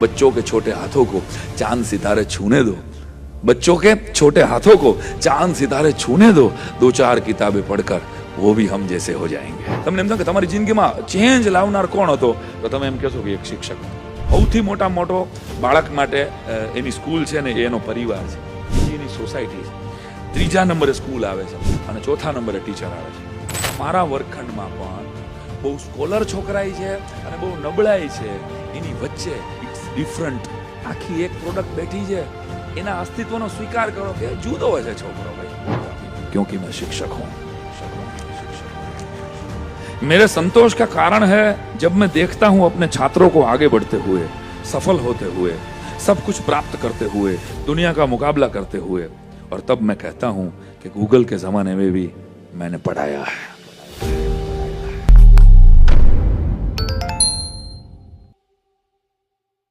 बच्चों के छोटे हाथों को चांद सितारे छूने दो बच्चों के छोटे हाथों को चांद सितारे छूने दो दो चार किताबें पढ़कर वो भी हम जैसे हो जाएंगे તમને એમ થાય કે તમારી જિંદગીમાં ચેન્જ લાવનાર કોણ હતો તો તમે એમ કહેશો કે એક શિક્ષક સૌથી મોટા મોટો બાળક માટે અ, એની સ્કૂલ છે ને એ એનો પરિવાર છે બીજી એની સોસાયટી છે ત્રીજા નંબરે સ્કૂલ આવે છે અને ચોથા નંબરે ટીચર આવે છે મારા વર્ગખંડમાં પણ બહુ સ્કોલર છોકરાઈ છે અને બહુ નબળાઈ છે એની વચ્ચે ઇટ્સ ડિફરન્ટ આખી એક પ્રોડક્ટ બેઠી છે એના અસ્તિત્વનો સ્વીકાર કરો કે જુદો છે છોકરો ભાઈ क्योंकि मैं शिक्षक हूँ मेरे संतोष का कारण है जब मैं देखता हूं अपने छात्रों को आगे बढ़ते हुए सफल होते हुए सब कुछ प्राप्त करते हुए दुनिया का मुकाबला करते हुए और तब मैं कहता हूं कि गूगल के जमाने में भी मैंने पढ़ाया है